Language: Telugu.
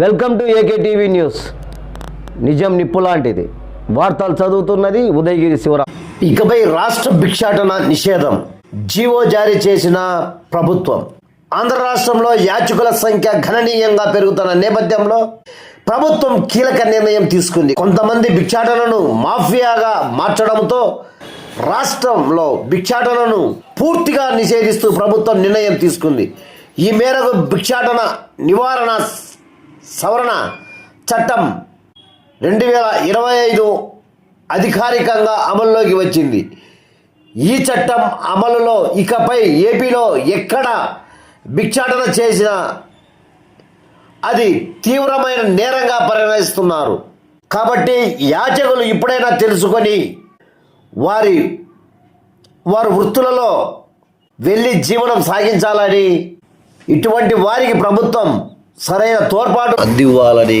Welcome to AK TV news. నిజం నిప్పు లాంటిది. వార్తలు చదువుతున్నది ఉదయగిరి శివరాం. ఇకపై రాష్ట్ర భిక్షాటన నిషేధం. జీవో జారీ చేసిన ప్రభుత్వం. ఆంధ్ర రాష్ట్రంలో యాచకుల సంఖ్య గణనీయంగా పెరుగుతున్న నేపథ్యంలో ప్రభుత్వం కీలక నిర్ణయం తీసుకుంది. కొంతమంది భిక్షాటనను మాఫియాగా మార్చడంతో రాష్ట్రంలో భిక్షాటనను పూర్తిగా నిషేధిస్తూ ప్రభుత్వం నిర్ణయం తీసుకుంది. ఈ మేరకు భిక్షాటన నివారణ సవరణ చట్టం రెండు వేల ఇరవై ఐదు అధికారికంగా అమల్లోకి వచ్చింది. ఈ చట్టం అమలులో ఇకపై ఏపీలో ఎక్కడ భిక్షాటన చేసినా అది తీవ్రమైన నేరంగా పరిగణిస్తున్నారు. కాబట్టి యాచకులు ఇప్పుడైనా తెలుసుకొని వారి వారి వృత్తులలో వెళ్ళి జీవనం సాగించాలని ఇటువంటి వారికి ప్రభుత్వం సరైన తోడ్పాటు అందివ్వాలని